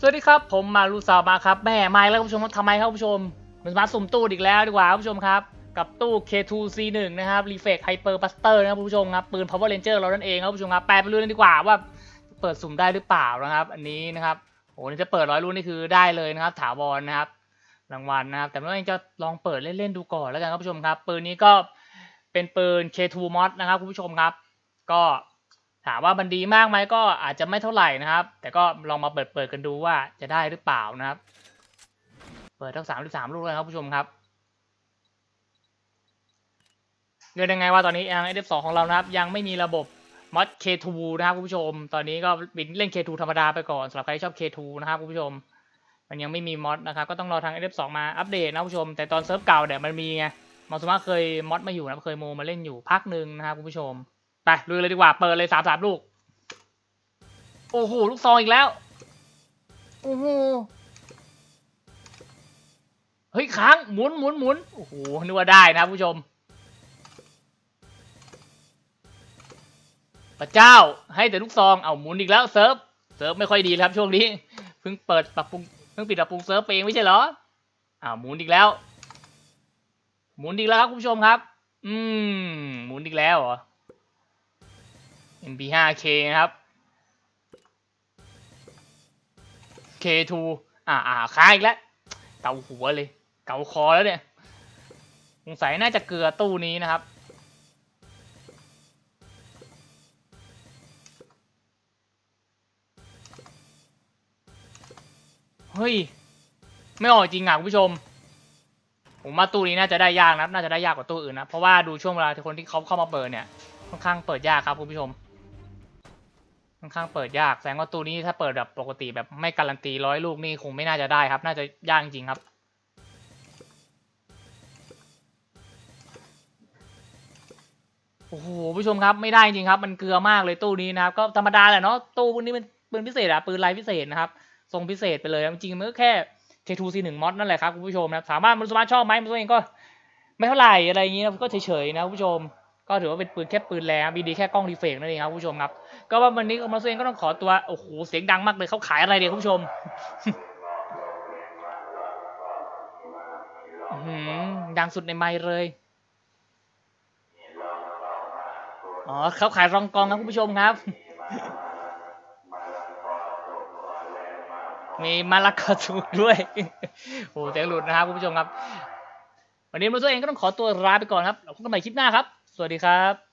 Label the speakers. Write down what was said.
Speaker 1: สวัสดีครับ ผมมารูซาวมาครับแม่ไม่แล้วคุณผู้ชมทำไมครับคุณผู้ชมมันมาสุ่มตู้อีกแล้วดีกว่าคุณผู้ชมครับ กับตู้ K2C1 นะครับ Reflex Hyper Buster นะครับคุณผู้ชมครับปืน Power Ranger เรานั่นเองครับคุณผู้ชมครับแปลไปรู้เลยดีกว่าว่าเปิดสุ่มได้หรือเปล่านะครับ อันนี้นะครับโอ้นี่จะเปิดร้อยรุ่นนี่คือได้เลยนะครับ ถาวรนะครับรางวัลนะครับ แต่เมื่อกี้จะลองเปิดเล่นๆดูก่อนแล้วกันครับคุณผู้ชมครับปืนนี้ก็เป็นปืน K2 Mod นะครับคุณผู้ชมครับ ก็ ถามว่ามันดีมากไหมก็อาจจะไม่เท่าไหร่นะครับ แต่ก็ลองมาเปิดเปิดกันดูว่าจะได้หรือเปล่านะครับ เปิดทั้งสามหรือสามลูกเลยครับผู้ชมครับเรียนยังไงว่าตอนนี้ยัง F2 ของเรานะครับ ยังไม่มีระบบมอด K2 นะครับคุณผู้ชม ตอนนี้ก็บินเล่น K2 ธรรมดาไปก่อนสำหรับใครที่ชอบ K2 นะครับคุณผู้ชม มันยังไม่มีมอดนะครับ ก็ต้องรอทาง F2 มาอัปเดตนะคุณผู้ชม แต่ตอนเซิร์ฟเก่าเนี่ยมันมีไงมอสมาเคยมอดมาอยู่นะเคยโมมาเล่นอยู่พักหนึ่งนะครับคุณผู้ชม ไปลุยเลยดีกว่า เปิดเลยสามสามลูก โอ้โห ลูกซองอีกแล้ว โอ้โห เฮ้ยค้าง หมุนหมุนหมุนโอ้โห นึกว่าได้นะครับผู้ชม พระเจ้า ให้แต่ลูกซอง เอาหมุนอีกแล้ว เซิร์ฟ เซิร์ฟไม่ค่อยดีครับช่วงนี้ เพิ่งเปิดปรับปรุง เพิ่งปิดปรับปรุงเซิร์ฟไปเองไม่ใช่เหรอ อ้าวหมุนอีกแล้ว หมุนอีกแล้วครับคุณผู้ชมครับ อืม หมุนอีกแล้วเหรอ MP5K นะครับ K2 อ่าอ่าค้างอีกแล้ว เกาหัวเลย เกาคอแล้วเนี่ยสงสัยน่าจะเกลือตู้นี้นะครับ เฮ้ย ไม่ออกจริงอะคุณผู้ชม ผมว่าตู้นี้น่าจะได้ยากนะ น่าจะได้ยากกว่าตู้อื่นนะ เพราะว่าดูช่วงเวลาที่คนที่เขาเข้ามาเปิดเนี่ย ค่อนข้างเปิดยากครับคุณผู้ชม ค่อนข้างเปิดยากแสดงว่าตู้นี้ถ้าเปิดแบบปกติแบบไม่การันตีร้อยลูกนี่คงไม่น่าจะได้ครับ น่าจะยากจริงครับ โอ้โหผู้ชมครับไม่ได้จริงครับ มันเกลือมากเลยตู้นี้นะครับ ก็ธรรมดาแหละเนาะตู้พวกนี้เป็นปืนพิเศษอะปืนลายพิเศษนะครับทรงพิเศษไปเลยจริงๆมันก็แค่ K2C1 mod นั่นแหละครับคุณผู้ชมนะถามว่ามันสามารถชอบไหมมันตัวเองก็ไม่เท่าไหร่อะไรอย่างนี้นะก็เฉยๆนะคุณผู้ชม ก็ถือว่าเป็นปืนแค่ปืนแรงมีดีแค่กล้องรีเฟกนั่นเองครับผู้ชมครับ ก็ว่าวันนี้มาตัวเองก็ต้องขอตัว โอ้โห เสียงดังมากเลยเขาขายอะไรเดี๋ยวคุณผู้ชมดังสุดในไมค์เลย อ๋อเขาขายรองกองครับคุณผู้ชมครับ มีมาลากาจูด้วย โอ้เสียงหลุดนะครับคุณผู้ชมครับ วันนี้มาตัวเองก็ต้องขอตัวลาไปก่อนครับพบกันใหม่คลิปหน้าครับ สวัสดีครับ